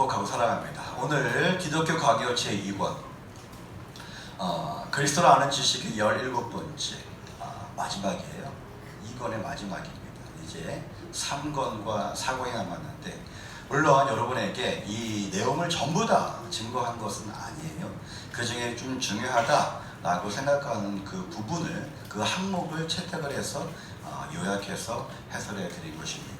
축복하고 사랑합니다. 오늘 기독교 과교 제2권 어, 그리스도를 아는 지식의 17번째 어, 마지막이에요. 2권의 마지막입니다. 이제 3권과 4권이 남았는데 물론 여러분에게 이 내용을 전부 다 증거한 것은 아니에요. 그 중에 좀 중요하다라고 생각하는 그 부분을 그 항목을 채택을 해서 어, 요약해서 해설해 드린 것입니다.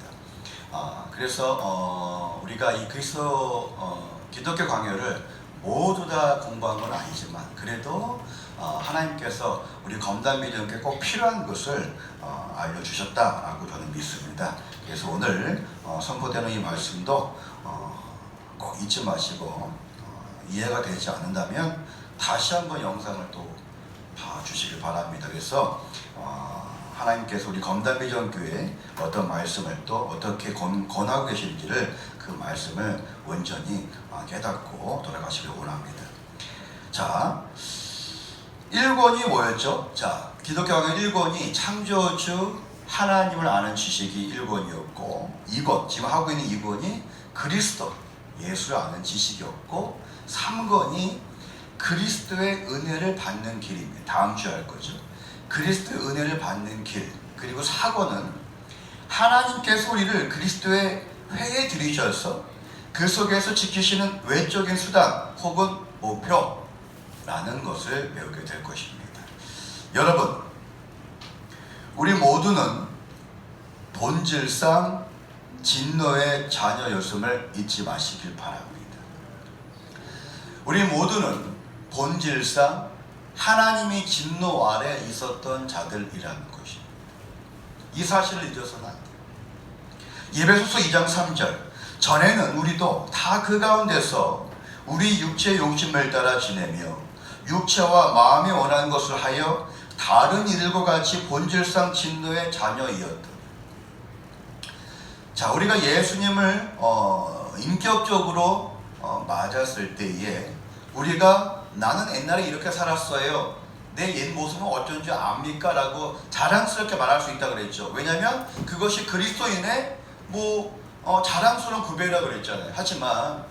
아, 그래서 어, 우리가 이 그리스도 어, 기독교 강요를 모두 다 공부한 건 아니지만 그래도 어, 하나님께서 우리 검단 믿음께 꼭 필요한 것을 어, 알려주셨다라고 저는 믿습니다. 그래서 오늘 어, 선포되는 이 말씀도 어, 꼭 잊지 마시고 어, 이해가 되지 않는다면 다시 한번 영상을 또 봐주시길 바랍니다. 그래서 어, 하나님께서 우리 검단비전교회 어떤 말씀을 또 어떻게 권, 권하고 계신지를 그 말씀을 온전히 어, 깨닫고 돌아가시길 원합니다. 자, 1권이 뭐였죠? 자, 기독교학의 1권이 창조주 하나님을 아는 지식이 1권이었고 2권, 지금 하고 있는 2권이 그리스도, 예수를 아는 지식이었고 3권이 그리스도의 은혜를 받는 길입니다. 다음 주에 할 거죠. 그리스도의 은혜를 받는 길. 그리고 4권은 하나님께서 우리를 그리스도의 회에 들이셔서 그 속에서 지키시는 외적인 수단 혹은 목표라는 것을 배우게 될 것입니다. 여러분, 우리 모두는 본질상 진노의 자녀였음을 잊지 마시길 바랍니다. 우리 모두는 본질상 하나님이 진노 아래 있었던 자들이라는 것입니다. 이 사실을 잊어서는 안 돼요. 예배소서 2장 3절 전에는 우리도 다 그 가운데서 우리 육체의 욕심을 따라 지내며 육체와 마음이 원하는 것을 하여 다른 이들과 같이 본질상 진노의 자녀이었다. 자, 우리가 예수님을 어, 인격적으로 어, 맞았을 때에 우리가 나는 옛날에 이렇게 살았어요. 내 옛 모습은 어쩐지 압니까? 라고 자랑스럽게 말할 수 있다 그랬죠. 왜냐하면 그것이 그리스도인의 뭐 어, 자랑스러운 구별이라고 그랬잖아요. 하지만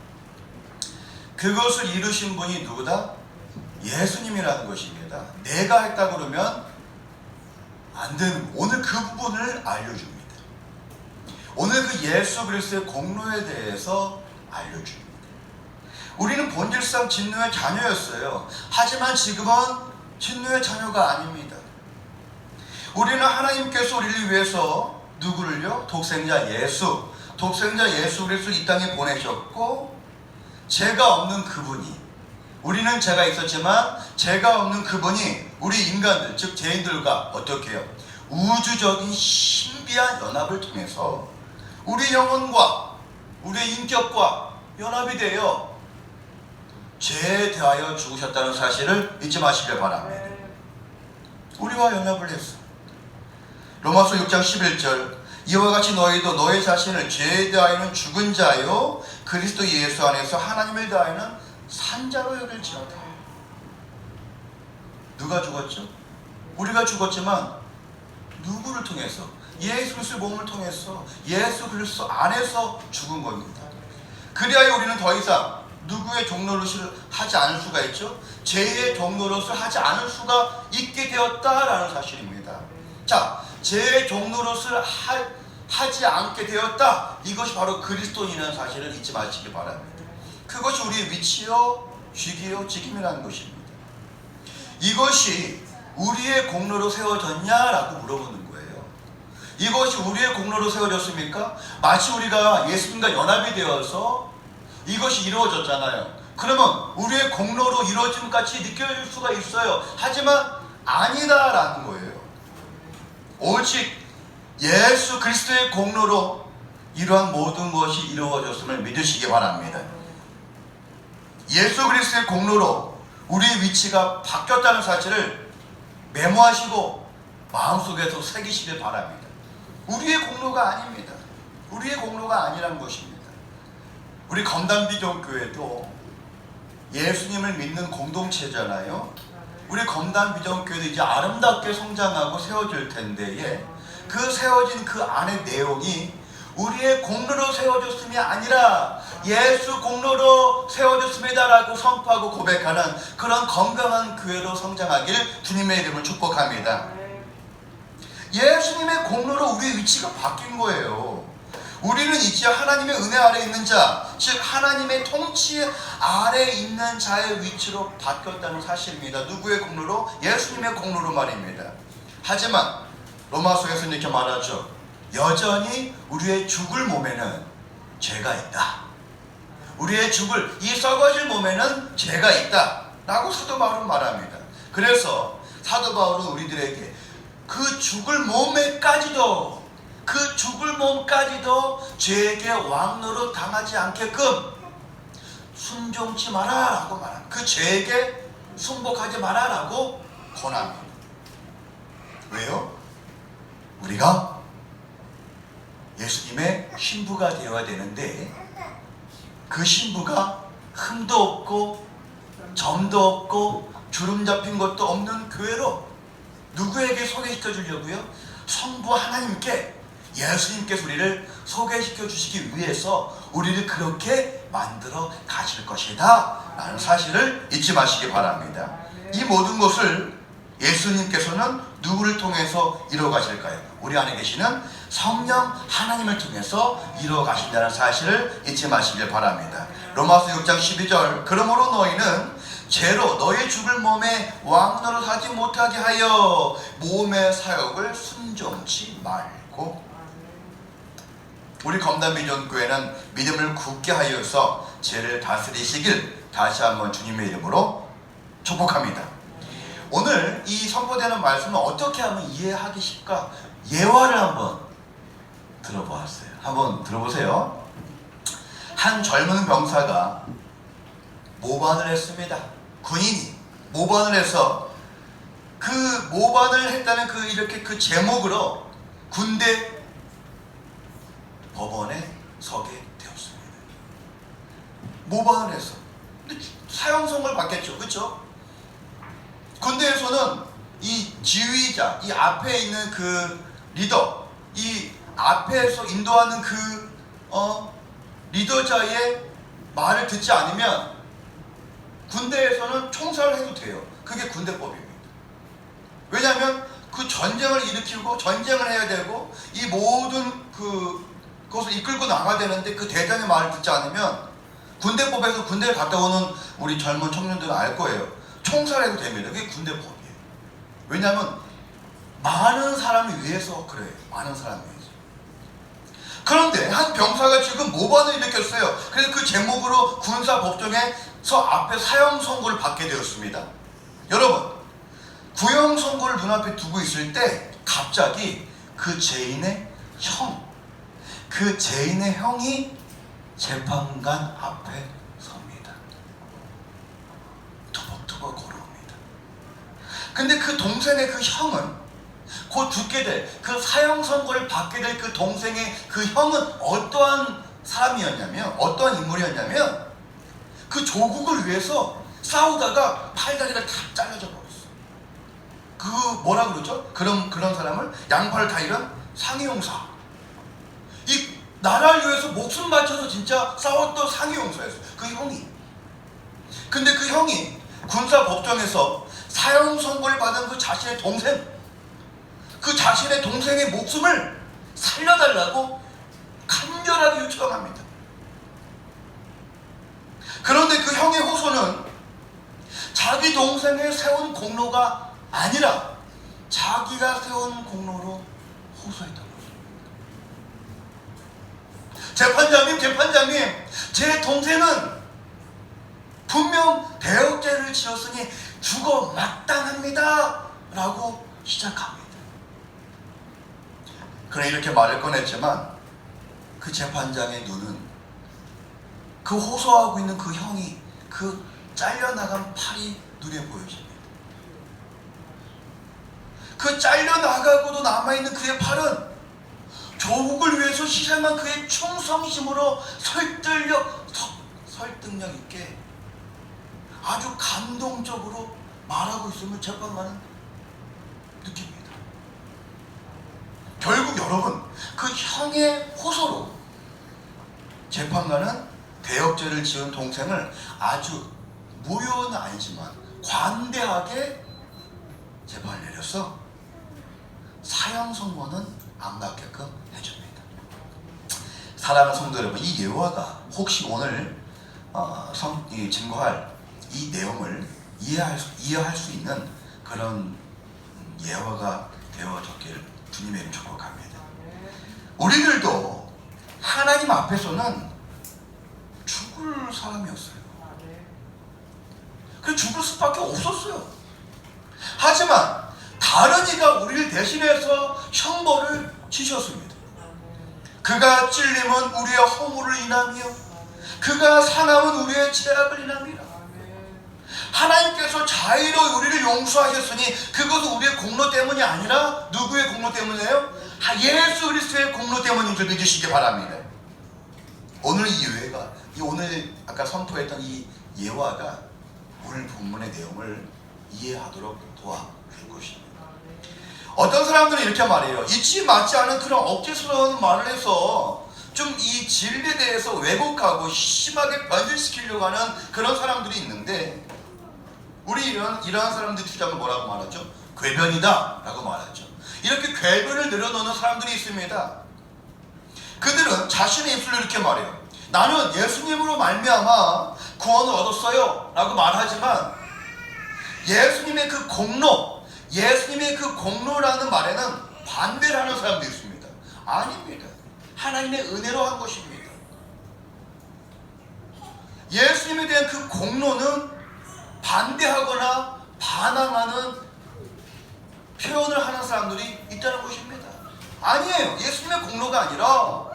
그것을 이루신 분이 누구다? 예수님이라는 것입니다. 내가 했다 그러면 안 되는 오늘 그 부분을 알려줍니다. 오늘 그 예수 그리스도의 공로에 대해서 알려줍니다. 우리는 본질상 진노의 자녀였어요. 하지만 지금은 진노의 자녀가 아닙니다. 우리는 하나님께서 우리를 위해서 누구를요? 독생자 예수, 독생자 예수 그리스도 이 땅에 보내셨고 죄가 없는 그분이 우리는 죄가 있었지만 죄가 없는 그분이 우리 인간들 즉 죄인들과 어떻게 해요? 우주적인 신비한 연합을 통해서 우리 영혼과 우리의 인격과 연합이 되어 죄에 대하여 죽으셨다는 사실을 잊지 마시길 바랍니다. 우리와 연합을 했어. 로마서 6장 11절 이와 같이 너희도 너희 자신을 죄에 대하여는 죽은 자요 그리스도 예수 안에서 하나님을 대하여는 산자로 여길지어다. 누가 죽었죠? 우리가 죽었지만 누구를 통해서? 예수 그리스도의 몸을 통해서 예수 그리스도 안에서 죽은 겁니다. 그리하여 우리는 더 이상 누구의 종노릇을 하지 않을 수가 있죠? 죄의 종노릇을 하지 않을 수가 있게 되었다라는 사실입니다. 자, 죄의 종노릇을 하, 하지 않게 되었다. 이것이 바로 그리스도인이라는 사실을 잊지 마시기 바랍니다. 그것이 우리의 위치요, 쥐기요, 직임이라는 것입니다. 이것이 우리의 공로로 세워졌냐라고 물어보는 거예요. 이것이 우리의 공로로 세워졌습니까? 마치 우리가 예수님과 연합이 되어서 이것이 이루어졌잖아요. 그러면 우리의 공로로 이루어짐 같이 느껴질 수가 있어요. 하지만 아니다라는 거예요. 오직 예수 그리스도의 공로로 이러한 모든 것이 이루어졌음을 믿으시기 바랍니다. 예수 그리스도의 공로로 우리의 위치가 바뀌었다는 사실을 메모하시고 마음속에서 새기시길 바랍니다. 우리의 공로가 아닙니다. 우리의 공로가 아니라는 것입니다. 우리 검단비전교회도 예수님을 믿는 공동체잖아요. 우리 검단비전교회도 이제 아름답게 성장하고 세워질 텐데에 그 세워진 그 안의 내용이 우리의 공로로 세워졌음이 아니라 예수 공로로 세워졌습니다라고 선포하고 고백하는 그런 건강한 교회로 성장하길 주님의 이름을 축복합니다. 예수님의 공로로 우리의 위치가 바뀐 거예요. 우리는 이제 하나님의 은혜 아래 있는 자, 즉 하나님의 통치 아래 있는 자의 위치로 바뀌었다는 사실입니다. 누구의 공로로? 예수님의 공로로 말입니다. 하지만 로마서에서는 이렇게 말하죠. 여전히 우리의 죽을 몸에는 죄가 있다. 우리의 죽을 이 썩어질 몸에는 죄가 있다. 라고 사도 바울은 말합니다. 그래서 사도 바울은 우리들에게 그 죽을 몸에까지도 그 죽을 몸까지도 죄에게 왕노릇 당하지 않게끔 순종치 마라라고 말합니다. 그 죄에게 순복하지 마라라고 권합니다. 왜요? 우리가 예수님의 신부가 되어야 되는데 그 신부가 흠도 없고 점도 없고 주름 잡힌 것도 없는 교회로 누구에게 소개시켜 주려고요? 성부 하나님께 예수님께서 우리를 소개시켜 주시기 위해서 우리를 그렇게 만들어 가실 것이다 라는 사실을 잊지 마시기 바랍니다 이 모든 것을 예수님께서는 누구를 통해서 이루어 가실까요? 우리 안에 계시는 성령 하나님을 통해서 이루어 가신다는 사실을 잊지 마시길 바랍니다 로마서 6장 12절 그러므로 너희는 죄로 너희 죽을 몸에 왕노릇 하지 못하게 하여 몸의 사역을 순종치 말고 우리 검단미전교회는 믿음을 굳게 하여서 죄를 다스리시길 다시 한번 주님의 이름으로 축복합니다. 오늘 이 선포되는 말씀을 어떻게 하면 이해하기 쉽까 예화를 한번 들어보았어요. 한번 들어보세요. 한 젊은 병사가 모반을 했습니다. 군인이 모반을 해서 그 모반을 했다는 그 이렇게 그 제목으로 군대 법원에 서게 되었습니다. 해서 근데 사형 선고를 받겠죠, 그렇죠? 군대에서는 이 지휘자, 이 앞에 있는 그 리더, 이 앞에서 인도하는 그 어, 리더자의 말을 듣지 않으면 군대에서는 총살을 해도 돼요. 그게 군대법입니다. 왜냐하면 그 전쟁을 일으키고 전쟁을 해야 되고 이 모든 그 그것을 이끌고 나가야 되는데 그 대장의 말을 듣지 않으면 군대법에서 군대를 갔다 오는 우리 젊은 청년들은 알 거예요. 총살해도 됩니다. 그게 군대법이에요. 왜냐하면 많은 사람을 위해서 그래요. 많은 사람을 위해서. 그런데 한 병사가 지금 모반을 일으켰어요. 그래서 그 제목으로 군사 법정에서 앞에 사형 선고를 받게 되었습니다. 여러분, 구형 선고를 눈앞에 두고 있을 때 갑자기 그 죄인의 형, 그 죄인의 형이 재판관 앞에 섭니다. 투벅투벅 걸어옵니다. 근데 그 동생의 그 형은 곧 죽게 될 그 사형 선고를 받게 될 그 동생의 그 형은 어떠한 사람이었냐면 어떠한 인물이었냐면 그 조국을 위해서 싸우다가 팔다리가 다 잘려져 버렸어. 그 뭐라 그러죠? 그런 그런 사람을 양팔을 다 잃은 상해용사. 이 나라를 위해서 목숨 바쳐서 진짜 싸웠던 상해용사였어. 그 형이. 근데 그 형이 군사 법정에서 사형 선고를 받은 그 자신의 동생, 그 자신의 동생의 목숨을 살려달라고 간절하게 요청합니다. 그런데 그 형의 호소는 자기 동생의 세운 공로가 아니라 자기가 세운 공로로 호소했던 것입니다. 재판장님, 재판장님, 제 동생은 분명 대역죄를 지었으니 죽어 마땅합니다. 라고 시작합니다. 그래 이렇게 말을 꺼냈지만 그 재판장의 눈은 그 호소하고 있는 그 형이 그 잘려나간 팔이 눈에 보여집니다. 그 잘려나가고도 남아있는 그의 팔은 조국을 위해서 희생한 그의 충성심으로 설득력, 서- 설득력 있게 아주 감동적으로 말하고 있음을 재판관은 느낍니다. 결국 여러분 그 형의 호소로 재판관은 대역죄를 지은 동생을 아주 무효는 아니지만 관대하게 재판을 내려서 사형 선고는 안 받게끔 해줍니다. 사랑하는 성도 여러분, 이 예화가 혹시 오늘 어, 성, 이 증거할 이 내용을 이해할 수, 이해할 수 있는 그런 음, 예화가 되어졌기를 주님의 이름 축복합니다. 우리들도 하나님 앞에서는 죽을 사람이었어요. 그 죽을 수밖에 없었어요. 다른 이가 우리를 대신해서 형벌을 지셨습니다. 그가 찔림은 우리의 허물을 인하며 그가 상함은 우리의 죄악을 인함이라. 하나님께서 자의로 우리를 용서하셨으니 그것은 우리의 공로 때문이 아니라 누구의 공로 때문이에요? 하- 예수 그리스도의 공로 때문인 줄 믿으시기 바랍니다. 오늘 이 예화가 이 오늘 아까 선포했던 이 예화가 오늘 본문의 내용을 이해하도록 도와줄 것입니다. 어떤 사람들은 이렇게 말해요. 이치 맞지 않은 그런 억지스러운 말을 해서 좀 이 진리에 대해서 왜곡하고 심하게 변질시키려고 하는 그런 사람들이 있는데 우리 이런 이러한 사람들 주장을 뭐라고 말하죠? 궤변이다라고 말하죠. 이렇게 궤변을 늘어놓는 사람들이 있습니다. 그들은 자신의 입술로 이렇게 말해요. 나는 예수님으로 말미암아 구원을 얻었어요라고 말하지만 예수님의 그 공로, 예수님의 그 공로라는 말에는 반대를 하는 사람도 있습니다. 아닙니다. 하나님의 은혜로 한 것입니다. 예수님에 대한 그 공로는 반대하거나 반항하는 표현을 하는 사람들이 있다는 것입니다. 아니에요. 예수님의 공로가 아니라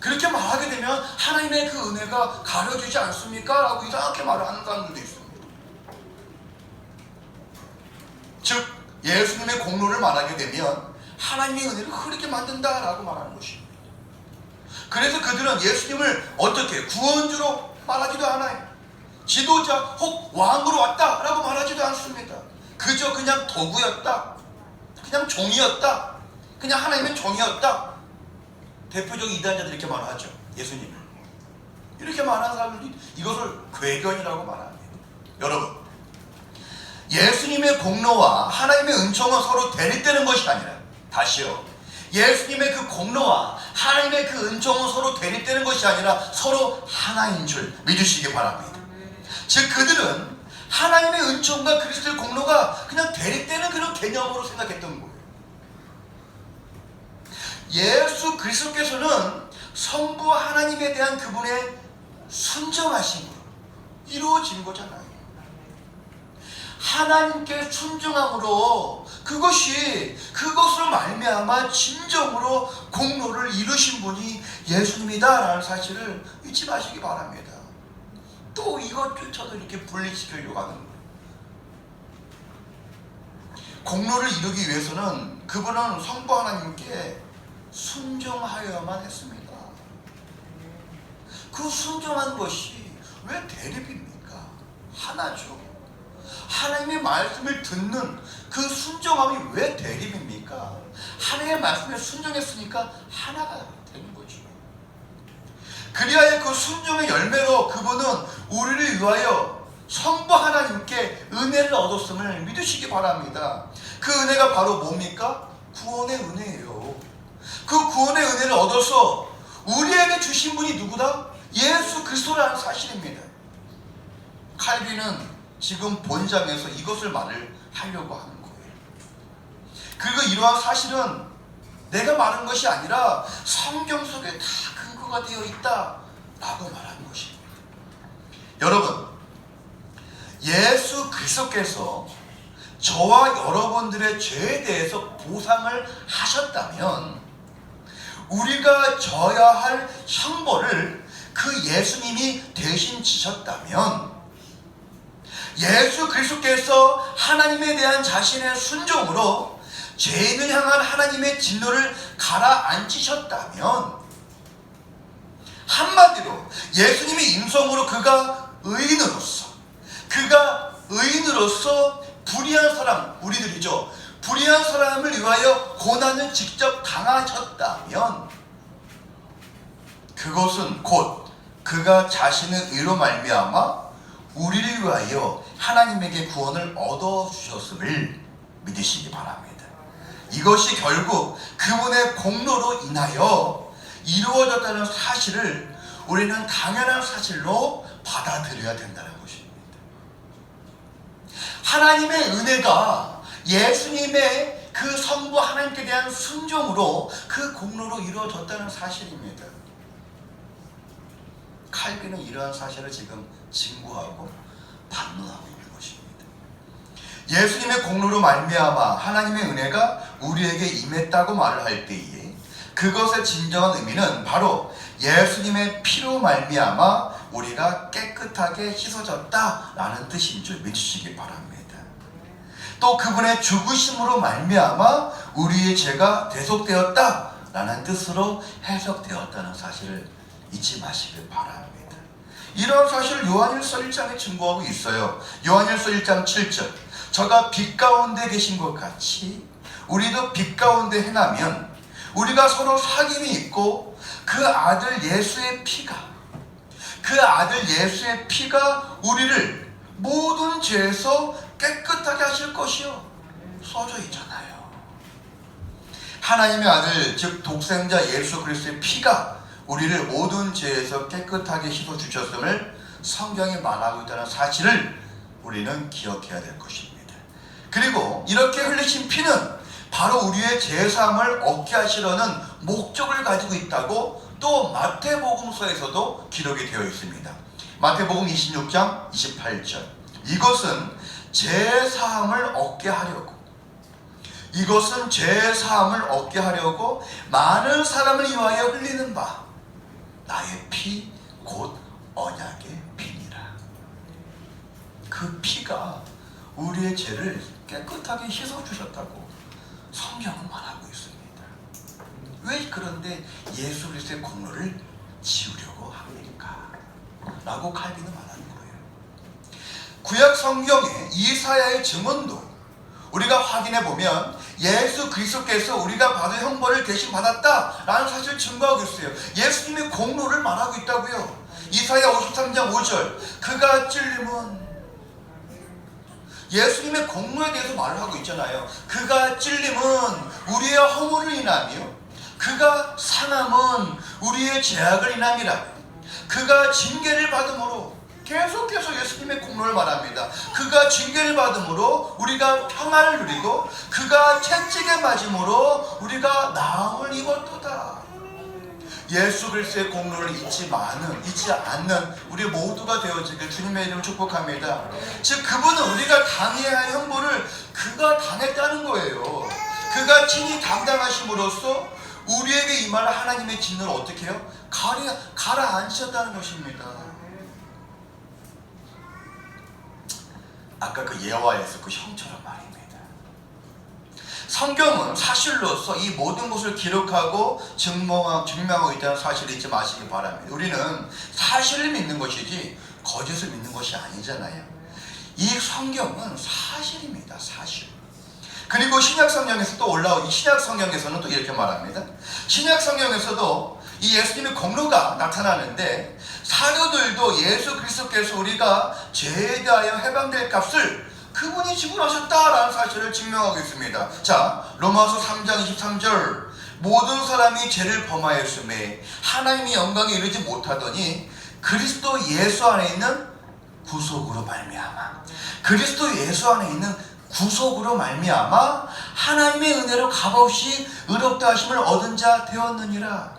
그렇게 말하게 되면 하나님의 그 은혜가 가려지지 않습니까? 라고 이상하게 말을 하는 사람들도 있습니다. 즉 예수님의 공로를 말하게 되면 하나님의 은혜를 흐르게 만든다라고 말하는 것입니다. 그래서 그들은 예수님을 어떻게 구원주로 말하지도 않아요. 지도자 혹 왕으로 왔다라고 말하지도 않습니다. 그저 그냥 도구였다. 그냥 종이었다. 그냥 하나님의 종이었다. 대표적 이단자들이 이렇게 말하죠. 예수님을. 이렇게 말하는 사람들이 이것을 괴견이라고 말합니다. 여러분, 예수님의 공로와 하나님의 은총은 서로 대립되는 것이 아니라 다시요. 예수님의 그 공로와 하나님의 그 은총은 서로 대립되는 것이 아니라 서로 하나인 줄 믿으시기 바랍니다. 즉 그들은 하나님의 은총과 그리스도의 공로가 그냥 대립되는 그런 개념으로 생각했던 거예요. 예수 그리스도께서는 성부 하나님에 대한 그분의 순정하심으로 이루어진 거잖아요. 하나님께 순종함으로 그것이 그것으로 말미암아 진정으로 공로를 이루신 분이 예수님이다라는 사실을 잊지 마시기 바랍니다. 또 이것조차도 이렇게 분리시키려고 하는. 공로를 이루기 위해서는 그분은 성부 하나님께 순종하여야만 했습니다. 그 순종한 것이 왜 대립입니까? 하나죠. 하나님의 말씀을 듣는 그 순종함이 왜 대립입니까? 하나님의 말씀에 순종했으니까 하나가 되는 거죠. 그리하여 그 순종의 열매로 그분은 우리를 위하여 성부 하나님께 은혜를 얻었음을 믿으시기 바랍니다. 그 은혜가 바로 뭡니까? 구원의 은혜예요. 그 구원의 은혜를 얻어서 우리에게 주신 분이 누구다? 예수 그리스도라는 사실입니다. 칼빈은 지금 본장에서 이것을 말을 하려고 하는 거예요. 그리고 이러한 사실은 내가 말한 것이 아니라 성경 속에 다 근거가 되어 있다 라고 말하는 것입니다. 여러분, 예수 그리스도께서 저와 여러분들의 죄에 대해서 보상을 하셨다면 우리가 져야 할 형벌을 그 예수님이 대신 지셨다면 예수 그리스도께서 하나님에 대한 자신의 순종으로 죄인을 향한 하나님의 진노를 가라앉히셨다면 한마디로 예수님의 임성으로 그가 의인으로서 그가 의인으로서 불의한 사람 우리들이죠. 불의한 사람을 위하여 고난을 직접 당하셨다면 그것은 곧 그가 자신의 의로 말미암아 우리를 위하여 하나님에게 구원을 얻어 주셨음을 믿으시기 바랍니다. 이것이 결국 그분의 공로로 인하여 이루어졌다는 사실을 우리는 당연한 사실로 받아들여야 된다는 것입니다. 하나님의 은혜가 예수님의 그 성부 하나님께 대한 순종으로 그 공로로 이루어졌다는 사실입니다. 칼빈은 이러한 사실을 지금 증거하고 반론하고 있는 것입니다. 예수님의 공로로 말미암아 하나님의 은혜가 우리에게 임했다고 말을 할 때에 그것의 진정한 의미는 바로 예수님의 피로 말미암아 우리가 깨끗하게 씻어졌다라는 뜻인 줄 믿으시기 바랍니다. 또 그분의 죽으심으로 말미암아 우리의 죄가 대속되었다라는 뜻으로 해석되었다는 사실을 잊지 마시길 바랍니다. 이런 사실을 요한일서 1장에 증거하고 있어요. 요한일서 1장 7절. 저가 빛 가운데 계신 것 같이 우리도 빛 가운데 행하면 우리가 서로 사귐이 있고 그 아들 예수의 피가 그 아들 예수의 피가 우리를 모든 죄에서 깨끗하게 하실 것이요 써져 있잖아요. 하나님의 아들 즉 독생자 예수 그리스도의 피가 우리를 모든 죄에서 깨끗하게 씻어 주셨음을 성경이 말하고 있다는 사실을 우리는 기억해야 될 것입니다. 그리고 이렇게 흘리신 피는 바로 우리의 죄사함을 얻게 하시려는 목적을 가지고 있다고 또 마태복음서에서도 기록이 되어 있습니다. 마태복음 26장 28절. 이것은 죄사함을 얻게 하려고 이것은 죄사함을 얻게 하려고 많은 사람을 위하여 흘리는 바 나의 피 곧 언약의 피니라. 그 피가 우리의 죄를 깨끗하게 씻어 주셨다고 성경은 말하고 있습니다. 왜 그런데 예수 그리스도의 공로를 지우려고 합니까? 라고 칼빈은 말하는 거예요. 구약 성경의 이사야의 증언도 우리가 확인해 보면 예수 그리스도께서 우리가 받은 형벌을 대신 받았다라는 사실을 증거하고 있어요. 예수님의 공로를 말하고 있다고요. 이사야 53장 5절 그가 찔림은 예수님의 공로에 대해서 말을 하고 있잖아요. 그가 찔림은 우리의 허물을 인하며 그가 상함은 우리의 죄악을 인함이라. 그가 징계를 받음으로 계속해서 예수님의 공로를 말합니다. 그가 징계를 받음으로 우리가 평안을 누리고 그가 채찍에 맞음으로 우리가 나음을 입었도다. 예수 그리스도의 공로를 잊지 않는, 잊지 않는 우리 모두가 되어지길 주님의 이름을 축복합니다. 즉 그분은 우리가 당해야 할 형벌을 그가 당했다는 거예요. 그가 친히 담당하심으로써 우리에게 임할 하나님의 진노를 어떻게 해요? 가리, 가라앉히셨다는 것입니다. 아까 그 예화에서 그 형처럼 말입니다. 성경은 사실로서 이 모든 것을 기록하고 증명하고, 증명하고 있다는 사실을 잊지 마시기 바랍니다. 우리는 사실을 믿는 것이지 거짓을 믿는 것이 아니잖아요. 이 성경은 사실입니다. 사실. 그리고 신약 성경에서 또 올라오 이 신약 성경에서는 또 이렇게 말합니다. 신약 성경에서도 이 예수님의 공로가 나타나는데 사도들도 예수 그리스도께서 우리가 죄에 대하여 해방될 값을 그분이 지불하셨다라는 사실을 증명하고 있습니다. 자, 로마서 3장 23절 모든 사람이 죄를 범하였음에 하나님의 영광에 이르지 못하더니 그리스도 예수 안에 있는 구속으로 말미암아 그리스도 예수 안에 있는 구속으로 말미암아 하나님의 은혜로 값없이 의롭다 하심을 얻은 자 되었느니라.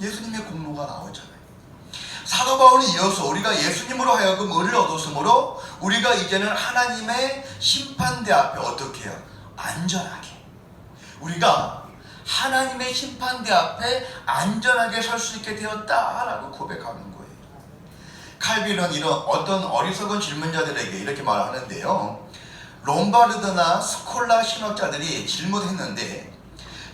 예수님의 공로가 나오잖아요. 사도 바울은 이어서 우리가 예수님으로 하여금 의를 얻었으므로 우리가 이제는 하나님의 심판대 앞에 어떻게 해요? 안전하게. 우리가 하나님의 심판대 앞에 안전하게 설 수 있게 되었다라고 고백하는 거예요. 칼빈은 이런 어떤 어리석은 질문자들에게 이렇게 말하는데요. 롬바르드나 스콜라 신학자들이 질문했는데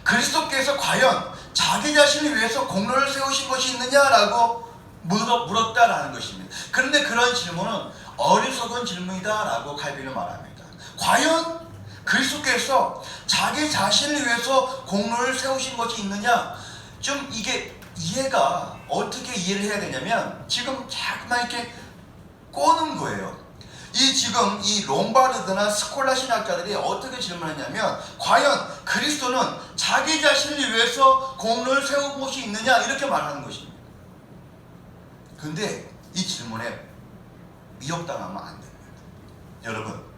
그리스도께서 과연 자기 자신을 위해서 공로를 세우신 것이 있느냐라고 물었다라는 것입니다. 그런데 그런 질문은 어리석은 질문이다라고 칼빈은 말합니다. 과연 그리스도께서 자기 자신을 위해서 공로를 세우신 것이 있느냐? 좀 이게 이해가 어떻게 이해를 해야 되냐면 지금 자꾸만 이렇게 꼬는 거예요. 이 지금 이 롬바르드나 스콜라 신학자들이 어떻게 질문했냐면 과연 그리스도는 자기 자신을 위해서 공로를 세운 곳이 있느냐 이렇게 말하는 것입니다. 근데 이 질문에 미혹당하면 안 됩니다. 여러분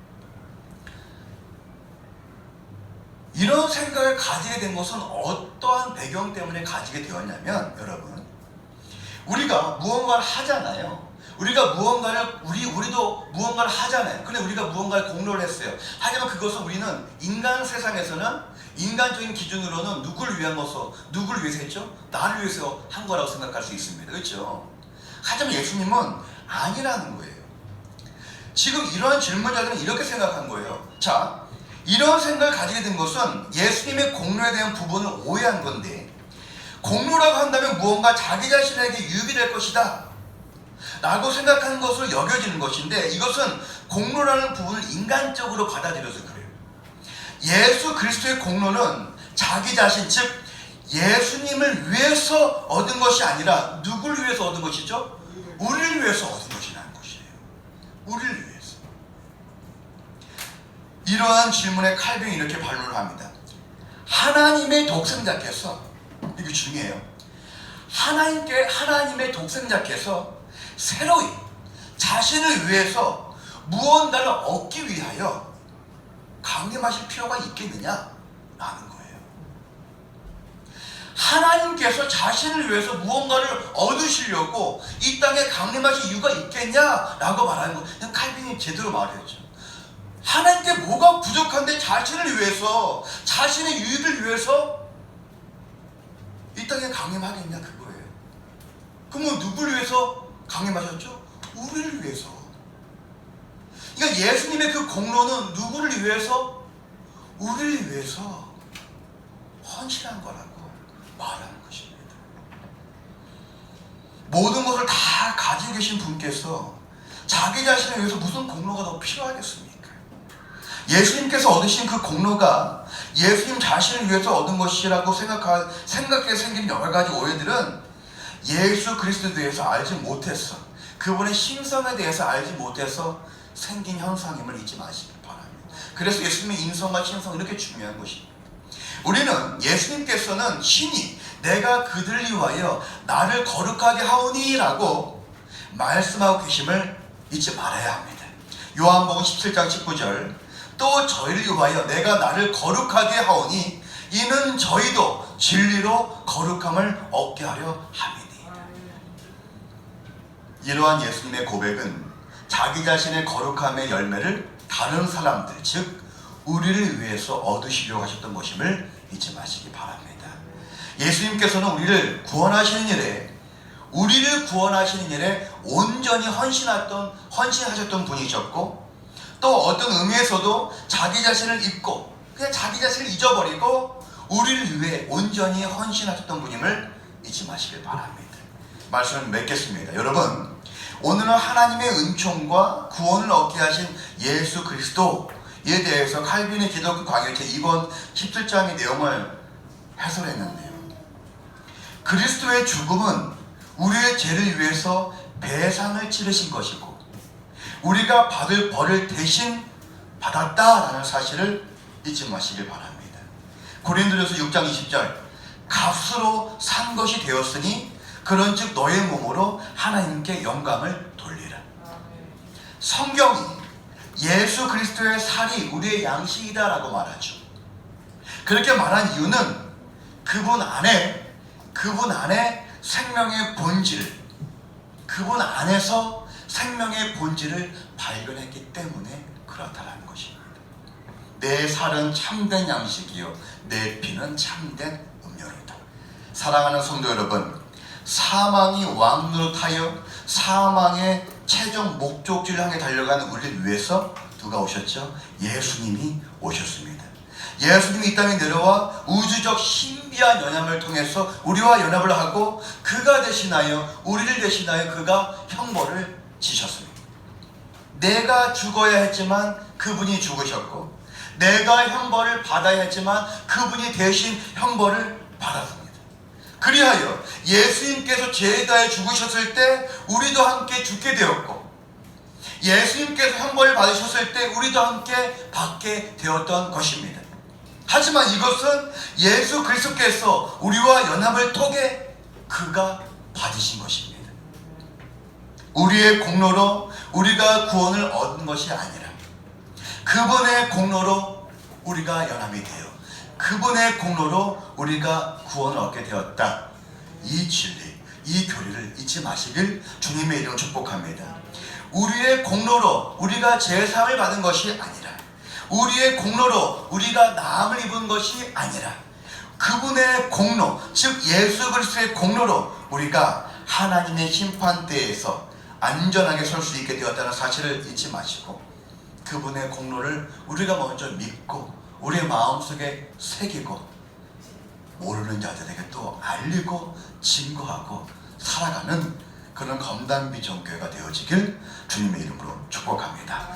이런 생각을 가지게 된 것은 어떠한 배경 때문에 가지게 되었냐면 여러분 우리가 무언가를 하잖아요. 우리가 무언가를 우리 우리도 무언가를 하잖아요. 근데 우리가 무언가를 공로를 했어요. 하지만 그것은 우리는 인간 세상에서는 인간적인 기준으로는 누구를 위한 것으로 누구를 위해서 했죠? 나를 위해서 한 거라고 생각할 수 있습니다. 그렇죠? 하지만 예수님은 아니라는 거예요. 지금 이러한 질문자들은 이렇게 생각한 거예요. 자, 이런 생각을 가지게 된 것은 예수님의 공로에 대한 부분을 오해한 건데 공로라고 한다면 무언가 자기 자신에게 유익이 될 것이다 라고 생각하는 것으로 여겨지는 것인데 이것은 공로라는 부분을 인간적으로 받아들여서 그래요 예수 그리스도의 공로는 자기 자신 즉 예수님을 위해서 얻은 것이 아니라 누구를 위해서 얻은 것이죠? 우리를 위해서 얻은 것이라는 것이에요 우리를 위해서 이러한 질문에 칼빈이 이렇게 반론을 합니다. 하나님의 독생자께서 이게 중요해요. 하나님께 하나님의 독생자께서 새로이 자신을 위해서 무언가를 얻기 위하여 강림하실 필요가 있겠느냐라는 거예요. 하나님께서 자신을 위해서 무언가를 얻으시려고 이 땅에 강림하실 이유가 있겠냐라고 말하는 거. 칼빈이 제대로 말했죠. 하나님께 뭐가 부족한데 자신을 위해서 자신의 유익을 위해서 이 땅에 강림하겠냐 그거예요. 그러면 누구를 위해서 강림하셨죠? 우리를 위해서. 그러니까 예수님의 그 공로는 누구를 위해서? 우리를 위해서 헌신한 거라고 말하는 것입니다. 모든 것을 다 가지고 계신 분께서 자기 자신을 위해서 무슨 공로가 더 필요하겠습니까? 예수님께서 얻으신 그 공로가 예수님 자신을 위해서 얻은 것이라고 생각하, 생각해 생긴 여러 가지 오해들은 예수 그리스도에 대해서 알지 못했어. 그분의 신성에 대해서 알지 못해서 생긴 현상임을 잊지 마시기 바랍니다. 그래서 예수님의 인성과 신성은 이렇게 중요한 것입니다. 우리는 예수님께서는 신이 내가 그들을 위하여 나를 거룩하게 하오니 라고 말씀하고 계심을 잊지 말아야 합니다. 요한복음 17장 19절 또 저희를 위하여 내가 나를 거룩하게 하오니 이는 저희도 진리로 거룩함을 얻게 하려 함이니 이러한 예수님의 고백은 자기 자신의 거룩함의 열매를 다른 사람들 즉 우리를 위해서 얻으시려고 하셨던 것임을 잊지 마시기 바랍니다. 예수님께서는 우리를 구원하시는 일에 우리를 구원하시는 일에 온전히 헌신했던 헌신하셨던 분이셨고 또 어떤 의미에서도 자기 자신을 잊고 그냥 자기 자신을 잊어버리고 우리를 위해 온전히 헌신하셨던 분임을 잊지 마시길 바랍니다. 말씀을 맺겠습니다. 여러분, 오늘은 하나님의 은총과 구원을 얻게 하신 예수 그리스도에 대해서 칼빈의 기독교 강요체 2번 17장의 내용을 해설했는데요. 그리스도의 죽음은 우리의 죄를 위해서 배상을 치르신 것이고 우리가 받을 벌을 대신 받았다라는 사실을 잊지 마시길 바랍니다. 고린도전서 6장 20절 값으로 산 것이 되었으니 그런즉 너의 몸으로 하나님께 영광을 돌리라. 성경이 예수 그리스도의 살이 우리의 양식이다라고 말하죠. 그렇게 말한 이유는 그분 안에 그분 안에 생명의 본질 그분 안에서 생명의 본질을 발견했기 때문에 그렇다라는 것입니다. 내 살은 참된 양식이요 내 피는 참된 음료로다. 사랑하는 성도 여러분, 사망이 왕노릇하여 사망의 최종 목적지를 향해 달려가는 우리를 위해서 누가 오셨죠? 예수님이 오셨습니다. 예수님이 이 땅에 내려와 우주적 신비한 연합을 통해서 우리와 연합을 하고 그가 대신하여 우리를 대신하여 그가 형벌을 지셨습니다. 내가 죽어야 했지만 그분이 죽으셨고 내가 형벌을 받아야 했지만 그분이 대신 형벌을 받았습니다. 그리하여 예수님께서 제다에 죽으셨을 때 우리도 함께 죽게 되었고 예수님께서 형벌을 받으셨을 때 우리도 함께 받게 되었던 것입니다. 하지만 이것은 예수 그리스도께서 우리와 연합을 통해 그가 받으신 것입니다. 우리의 공로로 우리가 구원을 얻은 것이 아니라 그분의 공로로 우리가 연합이 되어 그분의 공로로 우리가 구원을 얻게 되었다. 이 진리, 이 교리를 잊지 마시길 주님의 이름으로 축복합니다. 우리의 공로로 우리가 제사함을 받은 것이 아니라 우리의 공로로 우리가 나음을 입은 것이 아니라 그분의 공로, 즉 예수 그리스도의 공로로 우리가 하나님의 심판대에서 안전하게 설 수 있게 되었다는 사실을 잊지 마시고 그분의 공로를 우리가 먼저 믿고 우리의 마음속에 새기고 모르는 자들에게 또 알리고 증거하고 살아가는 그런 검단비 정교회가 되어지길 주님의 이름으로 축복합니다.